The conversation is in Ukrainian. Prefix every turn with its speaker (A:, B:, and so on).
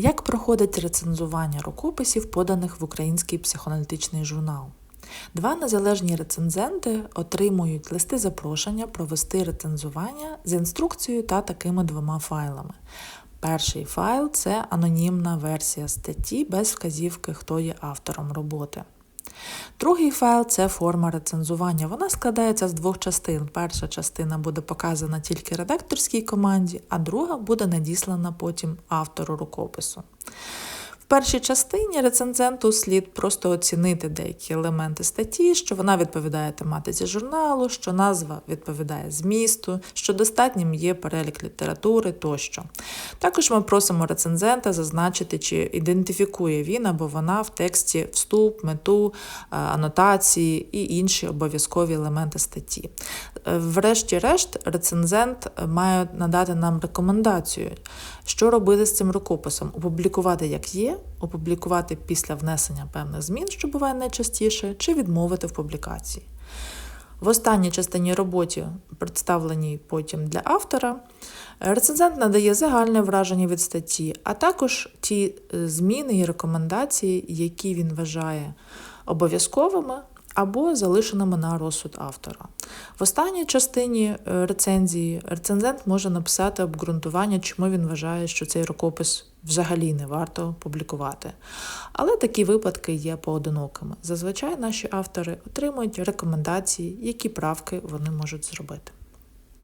A: Як проходить рецензування рукописів, поданих в український психоаналітичний журнал? Два незалежні рецензенти отримують листи запрошення провести рецензування з інструкцією та такими двома файлами. Перший файл це анонімна версія статті без вказівки, хто є автором роботи. Другий файл це форма рецензування. Вона складається з двох частин. Перша частина буде показана тільки редакторській команді, а друга буде надіслана потім автору рукопису. Першій частині рецензенту слід просто оцінити деякі елементи статті, що вона відповідає тематиці журналу, що назва відповідає змісту, що достатнім є перелік літератури тощо. Також ми просимо рецензента зазначити, чи ідентифікує він або вона в тексті вступ, мету, е, анотації і інші обов'язкові елементи статті. Е, Врешті-решт, рецензент має надати нам рекомендацію, що робити з цим рукописом: опублікувати як є, опублікувати після внесення певних змін, що буває найчастіше, чи відмовити в публікації. В останній частині роботі, представленій потім для автора, рецензент надає загальне враження від статті, а також ті е, зміни і рекомендації, які він вважає обов'язковими або залишеними на розсуд автора. В останній частині е, рецензії рецензент може написати обґрунтування, чому він вважає, що цей рукопис взагалі не варто публікувати. Але такі випадки є поодинокими. Зазвичай наші автори отримують рекомендації, які правки вони можуть зробити.